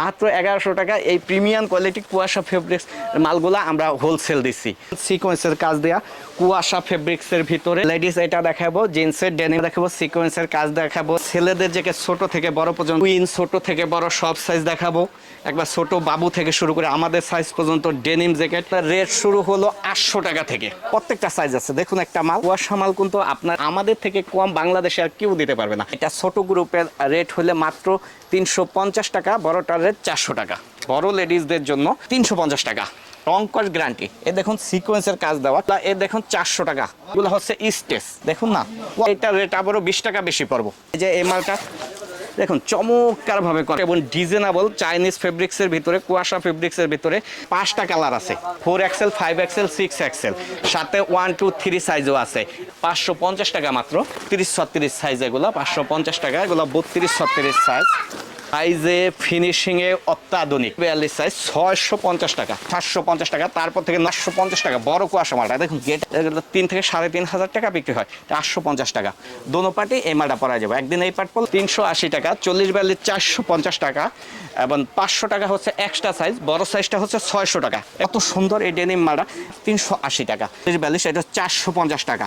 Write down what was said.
মাত্র এগারোশো টাকা এই প্রিমিয়াম কোয়ালিটি কুয়াশা ফেব্রিক্স মালগুলা আমরা হোলসেল দিচ্ছি সিকোয়েন্সের কাজ দেওয়া কুয়াশা ফেব্রিক্সের ভিতরে। লেডিস এটা দেখাবো জিন্সের ডেনিম দেখাবো সিকোয়েন্সের কাজ দেখাবো। ছেলেদের যে ছোট থেকে বড় পর্যন্ত কুইন ছোট থেকে বড় সব সাইজ দেখাবো। একবার ছোট বাবু থেকে শুরু করে আমাদের সাইজ পর্যন্ত ডেনিম জ্যাকেট রেট শুরু হলো আটশো টাকা থেকে। প্রত্যেকটা সাইজ আছে। দেখুন একটা মাল। কুয়াশা মাল কিন্তু আপনার আমাদের থেকে কম বাংলাদেশে আর কেউ দিতে পারবে না। এটা ছোট গ্রুপের রেট হলে মাত্র তিনশো পঞ্চাশ টাকা বড়টার রেট চারশো টাকা। বড় লেডিসদের জন্য তিনশো পঞ্চাশ টাকা। টঙ্কস গ্যারান্টি। এ দেখুন সিকোয়েন্সের কাজ দেওয়া। এ দেখুন চারশো টাকা। এগুলো হচ্ছে স্টেজ। দেখুন না? এটা রেট আবারও বিশ টাকা বেশি পড়ব। এই যে এই মালটা, দেখুন চমৎকার ভাবে করে। এবং ডিজাইনেবল চাইনিজ ফেব্রিক্সের ভিতরে, কুয়াশা ফেব্রিক্সের ভিতরে পাঁচটা কালার আছে। Four XL, five XL, six XL. সাথে ওয়ান, টু, থ্রি সাইজও আছে। পাঁচশো পঞ্চাশ টাকা মাত্র। তিরিশ ছত্রিশ সাইজ এগুলো। পাঁচশো পঞ্চাশ টাকা। এগুলো বত্রিশ ছত্রিশ সাইজ। সাইজে ফিনিশিংয়ে অত্যাধুনিক। বিয়াল্লিশ সাইজ, ছয়শো পঞ্চাশ টাকা, সাতশো পঞ্চাশ টাকা, তারপর থেকে নশো পঞ্চাশ টাকা, বড় কুয়াশা মালটা। দেখুন, গেট তিন থেকে সাড়ে তিন হাজার টাকা বিক্রি হয় আটশো পঞ্চাশ টাকা। দোনো পার্টি এই মালটা পরা যাবে। একদিন এই পার্ট পড়লে তিনশো আশি টাকা, চল্লিশ বিয়াল্লিশ চারশো পঞ্চাশ টাকা, এবং পাঁচশো টাকা হচ্ছে এক্সট্রা সাইজ বড় সাইজটা হচ্ছে ছয়শো টাকা। এত সুন্দর এই ডেনিম মালটা, তিনশো আশি টাকা। চল্লিশ বিয়াল্লিশ, এটা চারশো পঞ্চাশ টাকা।